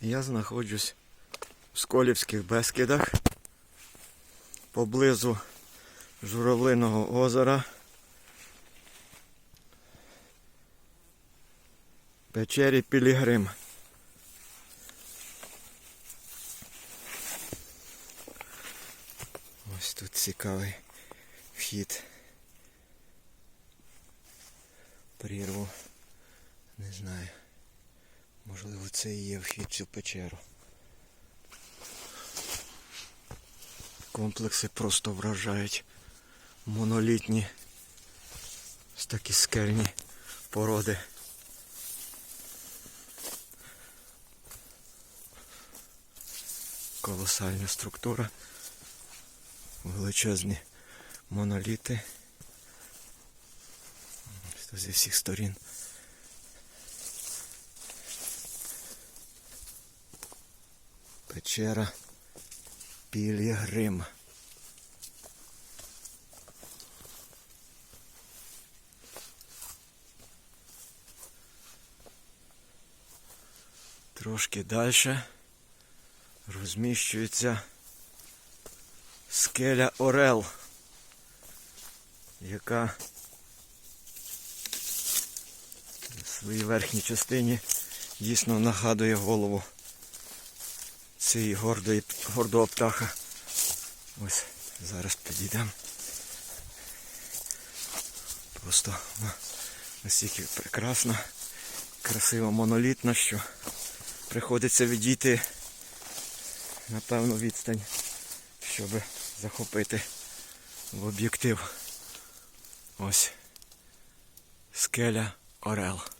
Я знаходжусь в Сколівських Бескидах поблизу Журавлиного озера. Печері Пілігрим. Ось тут цікавий вхід. Прірву. Не знаю. Можливо, це і є вхід в цю печеру. Комплекси просто вражають. Монолітні. Такі скельні породи. Колосальна структура. Величезні моноліти. Зі всіх сторін. Печера Пілігрим. Трошки далі розміщується скеля Орел, яка в своїй верхній частині дійсно нагадує голову цієї гордої, гордого птаха. Ось зараз підійдемо. Просто настільки прекрасна, красива монолітна, що приходиться відійти на певну відстань, щоб захопити в об'єктив. Ось скеля Орел.